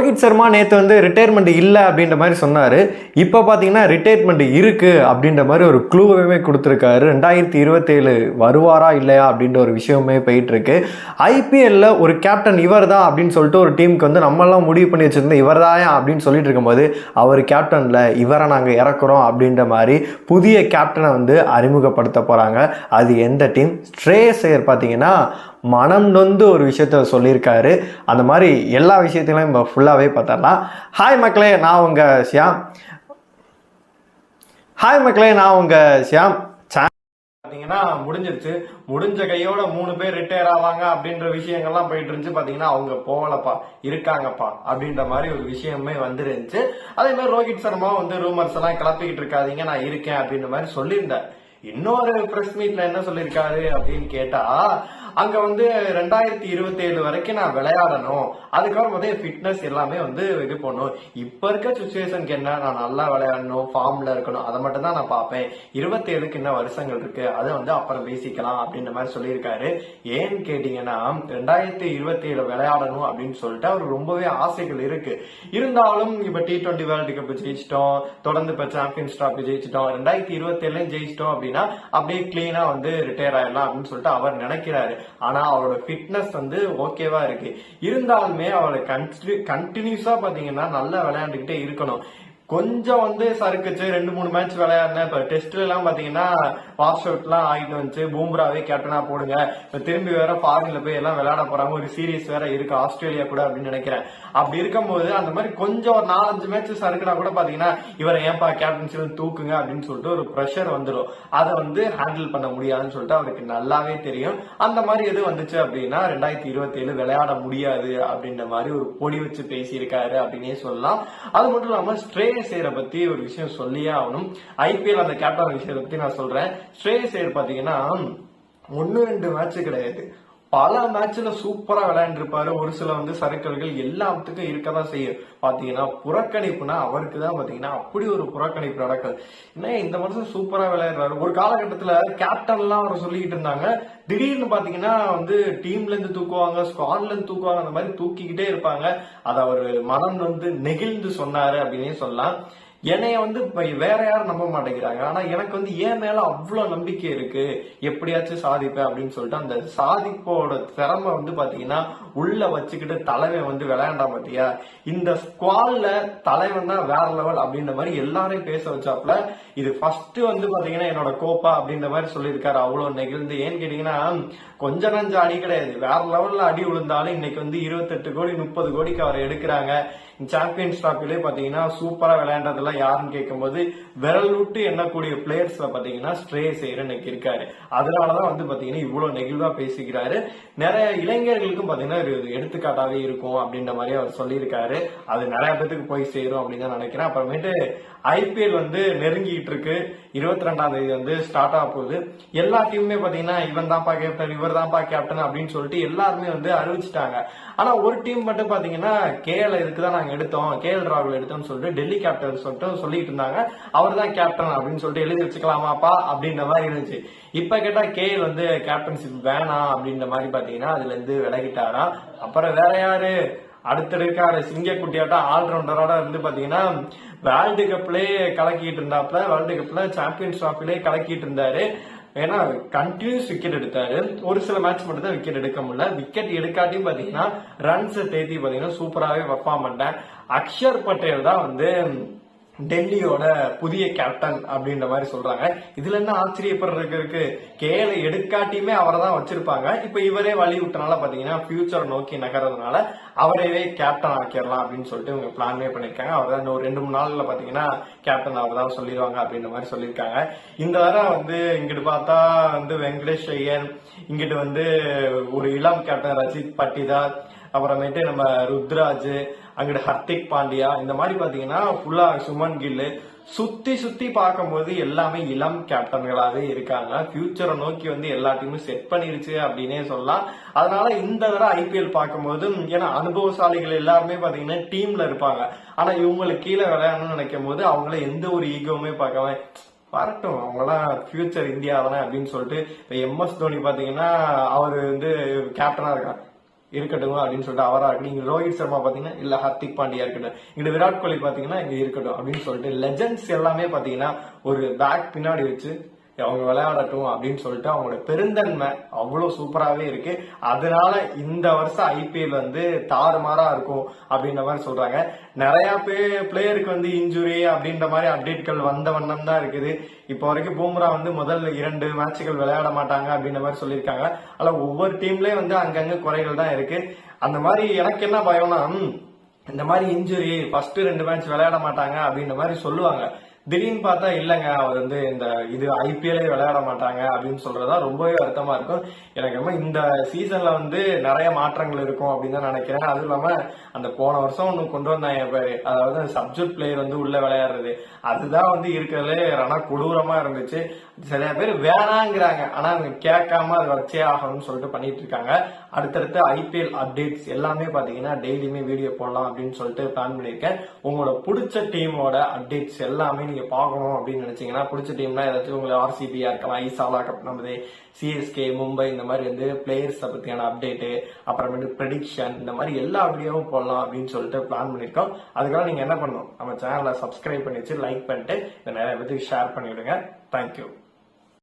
ரோஹித் சர்மா நேற்று வந்து ரிட்டையர்மெண்ட் இல்லை அப்படின்ற மாதிரி சொன்னார். இப்போ பார்த்தீங்கன்னா ரிட்டையர்மெண்ட் இருக்குது அப்படின்ற மாதிரி ஒரு க்ளூவே கொடுத்துருக்காரு. ரெண்டாயிரத்தி இருபத்தேழு வருவாரா இல்லையா அப்படின்ற ஒரு விஷயமே போயிட்டுருக்கு. ஐபிஎல்லில் ஒரு கேப்டன் இவர் தான் அப்படின்னு சொல்லிட்டு ஒரு டீமுக்கு வந்து நம்மளாம் முடிவு பண்ணி வச்சுருந்தோம் இவர் தான் அப்படின்னு சொல்லிட்டு இருக்கும்போது அவர் கேப்டனில் இவரை நாங்கள் இறக்குறோம் அப்படின்ற மாதிரி புதிய கேப்டனை வந்து அறிமுகப்படுத்த போகிறாங்க அது எந்த டீம் ஸ்ட்ரேயர் பார்த்தீங்கன்னா மனம் நொந்து ஒரு விஷயத்த சொல்லியிருக்காரு. அந்த மாதிரி எல்லா விஷயத்தையும் நம்ம ஃபுல்லாகவே பார்த்தரலாம் ஹாய் மக்களே நான் உங்கள் ஷியாம். ஹாய் மக்களே நான் உங்கள் ஷியாம். பார்த்தீங்கன்னா முடிஞ்சிருச்சு. முடிஞ்ச கையோட மூணு பேர் ரிட்டையர் ஆவாங்க அப்படின்ற விஷயங்கள்லாம் போயிட்டு இருந்துச்சு பார்த்தீங்கன்னா அவங்க போகலப்பா இருக்காங்கப்பா அப்படின்ற மாதிரி ஒரு விஷயமே வந்துருந்துச்சு. அதே மாதிரி ரோஹித் சர்மா வந்து ரூமர்ஸ் எல்லாம் கிளப்பிக்கிட்டு இருக்காதீங்க நான் இருக்கேன் அப்படின்ற மாதிரி சொல்லியிருந்தேன் இன்னொரு பிரஸ் மீட்ல என்ன சொல்லியிருக்காரு அப்படின்னு கேட்டா அங்க வந்து ரெண்டாயிரத்தி இருபத்தி ஏழு வரைக்கும் நான் விளையாடணும். அதுக்கப்புறம் வந்து ஃபிட்னஸ் எல்லாமே வந்து இது பண்ணும் இப்ப இருக்க சுச்சுவேஷனுக்கு என்ன? நான் நல்லா விளையாடணும் ஃபார்ம்ல இருக்கணும். அதை மட்டும் தான் நான் பார்ப்பேன். இருபத்தேழுக்கு என்ன இன்னும் வருஷங்கள் இருக்கு? அதை வந்து அப்புறம் பேசிக்கலாம் அப்படின்ற மாதிரி சொல்லியிருக்காரு. ஏன்னு கேட்டீங்கன்னா ரெண்டாயிரத்தி இருபத்தி ஏழு விளையாடணும் அப்படின்னு சொல்லிட்டு அவர் ரொம்பவே ஆசைகள் இருக்கு. இருந்தாலும் இப்ப டி டுவெண்ட்டி வேர்ல்டு கப் ஜெயிச்சிட்டோம். தொடர்ந்து இப்ப சாம்பியன்ஸ் ட்ராஃபி ஜெயிச்சிட்டோம். ரெண்டாயிரத்தி இருபத்தி ஜெயிச்சிட்டோம் அப்படின்னா அப்படியே கிளீனா வந்து ரிட்டையர் ஆயிடலாம் அப்படின்னு சொல்லிட்டு அவர் நினைக்கிறாரு. ஆனா அவளோட ஃபிட்னஸ் வந்து ஓகேவா இருக்கு. இருந்தாலுமே அவரை கண்டினியூஸா பாத்தீங்கன்னா நல்லா விளையாண்டுகிட்டே இருக்கணும். கொஞ்சம் வந்து சறுக்குச்சு ரெண்டு மூணு மேட்ச் விளையாடினேன். இப்ப டெஸ்ட்ல எல்லாம் பாத்தீங்கன்னா வாஷ் அவுட் எல்லாம் வந்துச்சு. பூம்ராவே கேப்டனா போடுங்க. இப்ப திரும்பி வேற ஃபாரின்ல போய் எல்லாம் விளையாட போறாங்க. ஒரு சீரீஸ் வேற இருக்கு. ஆஸ்திரேலியா கூட அப்படின்னு நினைக்கிறேன். அப்படி இருக்கும்போது அந்த மாதிரி கொஞ்சம் ஒரு நாலஞ்சு மேட்ச் சறுக்குனா கூட பாத்தீங்கன்னா இவரை ஏன்பா கேப்டன்சில தூக்குங்க அப்படின்னு சொல்லிட்டு ஒரு ப்ரெஷர் வந்துடும் அதை வந்து ஹேண்டில் பண்ண முடியாதுன்னு சொல்லிட்டு அவருக்கு நல்லாவே தெரியும். அந்த மாதிரி எது வந்துச்சு அப்படின்னா ரெண்டாயிரத்தி இருபத்தி ஏழு விளையாட முடியாது அப்படின்ற மாதிரி ஒரு பொடி வச்சு பேசியிருக்காரு அப்படின்னே சொல்லலாம். அது மட்டும் இல்லாம ஸ்ட்ரேயஸ் ஐயரை பத்தி ஒரு விஷயம் சொல்லியே ஆகணும். ஐபிஎல் அந்த கேப்டன் விஷயத்தை பத்தி நான் சொல்றேன். ஸ்ட்ரேயஸ் ஐயர் பாத்தீங்கன்னா ஒன்னு ரெண்டு மேட்ச் கிடையாது. பல மேட்ச்ல சூப்பரா விளையாண்டுருப்பாரு. ஒரு சில வந்து சறுக்கல்கள் எல்லாத்துக்கும் இருக்கதான் செய்யும். பாத்தீங்கன்னா புறக்கணிப்புனா அவருக்கு தான் பாத்தீங்கன்னா அப்படி ஒரு புறக்கணிப்பு நடக்குது. என்ன இந்த வருஷம் சூப்பரா விளையாடுறாரு? ஒரு காலகட்டத்துல கேப்டன்லாம் அவர் சொல்லிக்கிட்டு இருந்தாங்க. திடீர்னு பாத்தீங்கன்னா வந்து டீம்ல இருந்து தூக்குவாங்க ஸ்குவாட்ல இருந்து தூக்குவாங்க அந்த மாதிரி தூக்கிக்கிட்டே இருப்பாங்க. அதை அவர் மனம் வந்து நெகிழ்ந்து சொன்னாரு அப்படின்னே சொல்லலாம். என்னைய வந்து வேற யாரும் நம்ப மாட்டேங்கிறாங்க. ஆனா எனக்கு வந்து ஏன் மேல அவ்வளவு நம்பிக்கை இருக்கு. எப்படியாச்சும் சாதிப்பேன் அப்படின்னு சொல்லிட்டு அந்த சாதிப்போட திறமை வந்து பாத்தீங்கன்னா உள்ள வச்சுக்கிட்டு தலைவன் வந்து விளையாண்டா பாத்தியா? இந்த ஸ்குவால்ல தலைவன் தான் வேற லெவல் அப்படின்ற மாதிரி எல்லாரையும் பேச வச்சாப்ல இது ஃபர்ஸ்ட் வந்து பாத்தீங்கன்னா என்னோட கோப்பா அப்படின்ற மாதிரி சொல்லியிருக்காரு. அவ்வளவு நெகிழ்ந்து. ஏன்னு கேட்டீங்கன்னா கொஞ்ச நஞ்ச அடி கிடையாது. வேற லெவல்ல அடி விழுந்தாலும் இன்னைக்கு வந்து இருபத்தெட்டு கோடி முப்பது கோடிக்கு அவர் எடுக்கிறாங்க. சாம்பியன்ஸ் டிராஃபிலே பாத்தீங்கன்னா சூப்பரா விளையாண்டதெல்லாம் யாருன்னு கேட்கும்போது விரல் விட்டு எண்ணக்கூடிய பிளேயர்ஸ்ல பாத்தீங்கன்னா ஸ்ட்ரே செய்யற இன்னைக்கு இருக்காரு. அதனாலதான் வந்து பாத்தீங்கன்னா இவ்வளவு நெகிழ்வா பேசிக்கிறாரு. நிறைய இளைஞர்களுக்கும் பாத்தீங்கன்னா ஒரு எடுத்துக்காட்டாவே இருக்கும் அப்படின்ற மாதிரி அவர் சொல்லியிருக்காரு. அது நிறைய பேத்துக்கு போய் சேரும் அப்படின்னு தான் நினைக்கிறேன். அப்புறமேட்டு ஐபிஎல் வந்து நெருங்கிட்டு இருக்கு. இருபத்தி ரெண்டாம் தேதி வந்து ஸ்டார்ட் ஆக போகுது. எல்லா டீமுமே பாத்தீங்கன்னா இவன் தான்ப்பா கேப்டன் இவர் தான்ப்பா கேப்டன் அப்படின்னு சொல்லிட்டு எல்லாருமே வந்து அறிவிச்சிட்டாங்க. ஆனா ஒரு டீம் மட்டும் பாத்தீங்கன்னா கேஎல் இதுக்கு தான் நாங்க எடுத்தோம். கேஎல் ராகுல் எடுத்தோம்னு சொல்லிட்டு டெல்லி கேப்டன் சொல்லிட்டு சொல்லிட்டு இருந்தாங்க. அவர் தான் கேப்டன் அப்படின்னு சொல்லிட்டு எழுதி வச்சுக்கலாமாப்பா அப்படின்ற மாதிரி இருந்துச்சு. இப்ப கேட்டா கேஎல் வந்து கேப்டன்ஷிப் வேணாம் அப்படின்ற மாதிரி பாத்தீங்கன்னா அதுல இருந்து விலகிட்டாரா? அப்புறம் வேற யாரு? அடுத்த இருக்காரு சிங்கக்குட்டியாட்டம் ஆல்ரவுண்டரோட இருந்து பாத்தீங்கன்னா வேர்ல்டு கப்லயே கலக்கிட்டு இருந்தாப்ல. வேர்ல்டு கப்ல சாம்பியன்ஸ் டிராஃபிலே கலக்கிட்டு இருந்தாரு. ஏன்னா கண்டினியூஸ் விக்கெட் எடுத்தாரு. ஒரு சில மேட்ச் மட்டும் தான் விக்கெட் எடுக்க முடியல. விக்கெட் எடுக்காட்டியும் பாத்தீங்கன்னா ரன்ஸ் தேதி பாத்தீங்கன்னா சூப்பராகவே பர்ஃபார்ம் பண்ணேன் அக்ஷர் பட்டேல் தான் வந்து டெல்லியோட புதிய கேப்டன் அப்படின்ற மாதிரி சொல்றாங்க. இதுல என்ன ஆச்சரியப்படுறதுக்கு இருக்கு? கேல எடுக்காட்டியுமே அவரை தான் வச்சிருப்பாங்க. இப்ப இவரே வழி விட்டனால பாத்தீங்கன்னா ஃபியூச்சர் நோக்கி நகர்றதுனால அவரையே கேப்டன் ஆக்கிடலாம் அப்படின்னு சொல்லிட்டு இவங்க பிளான்மே பண்ணிருக்காங்க அவர் தான் ஒரு ரெண்டு மூணு நாள்ல பாத்தீங்கன்னா கேப்டன் அவர் தான் சொல்லிடுவாங்க அப்படின்ற மாதிரி சொல்லியிருக்காங்க. இந்த வாரம் வந்து இங்கிட்டு பார்த்தா வந்து வெங்கடேஷ் ஐயன் இங்கிட்டு வந்து ஒரு இளம் கேப்டன் ரஜித் பட்டிதார் அப்புறமேட்டு நம்ம ருத்ராஜ் அங்கிட்டு ஹர்திக் பாண்டியா இந்த மாதிரி பாத்தீங்கன்னா ஃபுல்லா சுமன் கில்லு. சுத்தி சுத்தி பார்க்கும்போது எல்லாமே இளம் கேப்டன்களாவே இருக்காங்க. ஃபியூச்சரை நோக்கி வந்து எல்லா டீமும் செட் பண்ணிருச்சு அப்படின்னே சொல்லலாம். அதனால இந்த தடவை ஐபிஎல் பார்க்கும்போது ஏன்னா அனுபவசாலிகள் எல்லாருமே பாத்தீங்கன்னா டீம்ல இருப்பாங்க. ஆனா இவங்களுக்கு கீழே விளையாடணும்னு நினைக்கும் போது அவங்கள எந்த ஒரு ஈகோவுமே பார்க்காம வரட்டும் அவங்களாம் ஃபியூச்சர் இந்தியா தானே அப்படின்னு சொல்லிட்டு இப்போ எம்எஸ் தோனி பாத்தீங்கன்னா அவர் வந்து கேப்டனா இருக்காங்க இருக்கட்டும் அப்படின்னு சொல்லிட்டு அவரா இருக்கட்டும். இங்க ரோஹித் சர்மா பாத்தீங்கன்னா இல்ல ஹர்திக் பாண்டியா இருக்கட்டும். இங்க விராட் கோலி பாத்தீங்கன்னா இங்க இருக்கட்டும் அப்படின்னு சொல்லிட்டு லெஜண்ட்ஸ் எல்லாமே பாத்தீங்கன்னா ஒரு பேக் பின்னாடி வச்சு அவங்க விளையாடட்டும் அப்படின்னு சொல்லிட்டு அவங்களோட பெருந்தன்மை அவ்வளோ சூப்பராகவே இருக்கு. அதனால இந்த வருஷம் ஐபிஎல் வந்து தாறுமாறா இருக்கும் அப்படின்ற மாதிரி சொல்றாங்க. நிறைய பேர் பிளேயருக்கு வந்து இன்ஜுரி அப்படின்ற மாதிரி அப்டேட்கள் வந்த வண்ணம் தான் இருக்குது. இப்போ வரைக்கும் பூம்ரா வந்து முதல் இரண்டு மேட்சுகள் விளையாட மாட்டாங்க அப்படின்ற மாதிரி சொல்லியிருக்காங்க. ஆனால் ஒவ்வொரு டீம்லேயும் வந்து அங்கங்கே குறைகள் தான் இருக்கு. அந்த மாதிரி எனக்கு என்ன பயம்னா இந்த மாதிரி இன்ஜுரி ஃபர்ஸ்ட் ரெண்டு மேட்ச் விளையாட மாட்டாங்க அப்படின்ற மாதிரி சொல்லுவாங்க. திடீர்னு பார்த்தா இல்லைங்க அவர் வந்து இந்த இது ஐபிஎல்லே விளையாட மாட்டாங்க அப்படின்னு சொல்றதா ரொம்பவே வருத்தமா இருக்கும். எனக்கு ரொம்ப இந்த சீசன்ல வந்து நிறைய மாற்றங்கள் இருக்கும் அப்படின்னு தான் நினைக்கிறேன். அதுவும் இல்லாம அந்த போன வருஷம் ஒன்று கொண்டு வந்தாங்க பேரு. அதாவது சப்ஜெக்ட் பிளேயர் வந்து உள்ள விளையாடுறது. அதுதான் வந்து இருக்கிறதுலே ஆனா கொடூரமா இருந்துச்சு. சில பேர் வேணாங்கிறாங்க. ஆனா அவங்க கேட்காம அதை வச்சே ஆகணும்னு சொல்லிட்டு பண்ணிட்டு இருக்காங்க. அடுத்தடுத்து ஐபிஎல் அப்டேட்ஸ் எல்லாமே பார்த்தீங்கன்னா டெய்லியுமே வீடியோ போடலாம் அப்படின்னு சொல்லிட்டு பிளான் பண்ணியிருக்கேன். உங்களோட பிடிச்ச டீமோட அப்டேட்ஸ் எல்லாமே நீங்க பார்க்கணும் அப்படின்னு நினைச்சீங்கன்னா பிடிச்ச டீம்னா ஏதாச்சும் உங்களுக்கு ஆர்சிபியா இருக்கலாம் ஈசாலா கப் நமது சிஎஸ்கே மும்பை இந்த மாதிரி வந்து பிளேயர்ஸ் பத்தியான அப்டேட்டு அப்புறமேட்டு ப்ரெடிக்ஷன் இந்த மாதிரி எல்லா வீடியோவும் போடலாம் அப்படின்னு சொல்லிட்டு பிளான் பண்ணியிருக்கோம். அதுக்காக நீங்க என்ன பண்ணணும்? நம்ம சேனலை சப்ஸ்கிரைப் பண்ணி வச்சு லைக் பண்ணிட்டு இதை நிறைய பேருக்கு ஷேர் பண்ணிவிடுங்க. தேங்க்யூ